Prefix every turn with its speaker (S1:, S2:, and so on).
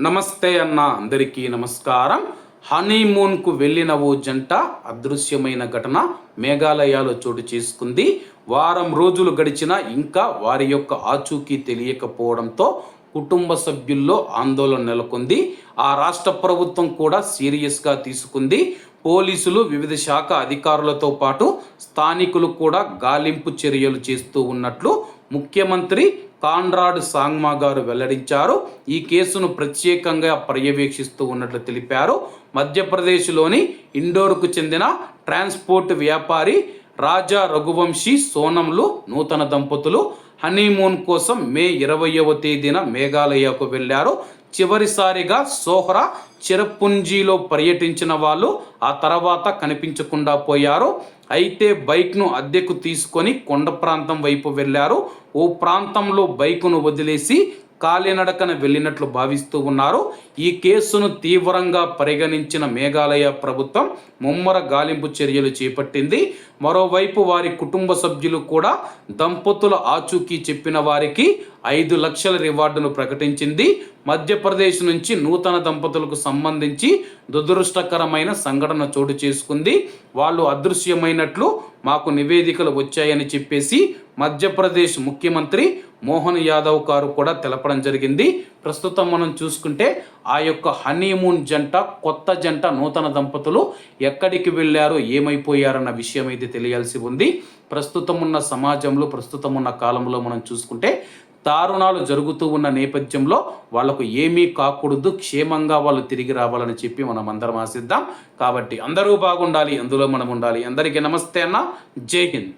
S1: నమస్తే అన్న అందరికీ నమస్కారం. హనీమూన్కు వెళ్ళిన ఓ జంట అదృశ్యమైన ఘటన మేఘాలయాలో చోటు చేసుకుంది. వారం రోజులు గడిచినా ఇంకా వారి యొక్క ఆచూకీ తెలియకపోవడంతో కుటుంబ సభ్యుల్లో ఆందోళన నెలకొంది. ఆ రాష్ట్ర ప్రభుత్వం కూడా సీరియస్గా తీసుకుంది. పోలీసులు వివిధ శాఖ అధికారులతో పాటు స్థానికులు కూడా గాలింపు చర్యలు చేస్తూ ఉన్నట్లు ముఖ్యమంత్రి కాన్రాడ్ సాంగ్మా గారు వెల్లడించారు. ఈ కేసును ప్రత్యేకంగా పర్యవేక్షిస్తూ ఉన్నట్లు తెలిపారు. మధ్యప్రదేశ్లోని ఇండోర్కు చెందిన ట్రాన్స్పోర్ట్ వ్యాపారి రాజా రఘువంశీ సోనంలు నూతన దంపతులు హనీమూన్ కోసం మే ఇరవయవ తేదీన మేఘాలయకు వెళ్ళారు. చివరిసారిగా సోహ్రా చిరపుంజీలో పర్యటించిన వాళ్ళు ఆ తర్వాత కనిపించకుండా పోయారు. అయితే బైక్ను అద్దెకు తీసుకొని కొండ ప్రాంతం వైపు వెళ్ళారు. ఓ ప్రాంతంలో బైకును వదిలేసి కాలినడకన వెళ్ళినట్లు భావిస్తూ ఉన్నారు. ఈ కేసును తీవ్రంగా పరిగణించిన మేఘాలయ ప్రభుత్వం ముమ్మర గాలింపు చర్యలు చేపట్టింది. మరోవైపు వారి కుటుంబ సభ్యులు కూడా దంపతుల ఆచూకీ చెప్పిన వారికి ఐదు లక్షల రివార్డును ప్రకటించింది. మధ్యప్రదేశ్ నుంచి నూతన దంపతులకు సంబంధించి దురదృష్టకరమైన సంఘటన చోటు చేసుకుంది. వాళ్ళు అదృశ్యమైనట్లు మాకు నివేదికలు వచ్చాయని చెప్పేసి మధ్యప్రదేశ్ ముఖ్యమంత్రి మోహన్ యాదవ్ గారు కూడా తెలపడం జరిగింది. ప్రస్తుతం మనం చూసుకుంటే ఆ యొక్క హనీమూన్ జంట కొత్త జంట నూతన దంపతులు ఎక్కడికి వెళ్ళారు ఏమైపోయారన్న విషయం అయితే తెలియాల్సి ఉంది. ప్రస్తుతం ఉన్న సమాజంలో ప్రస్తుతం ఉన్న కాలంలో మనం చూసుకుంటే దారుణాలు జరుగుతూ ఉన్న నేపథ్యంలో వాళ్ళకు ఏమీ కాకూడదు క్షేమంగా వాళ్ళు తిరిగి రావాలని చెప్పి మనం అందరం ఆశిద్దాం. కాబట్టి అందరూ బాగుండాలి అందులో మనం ఉండాలి. అందరికీ నమస్తే అన్న. జై హింద్.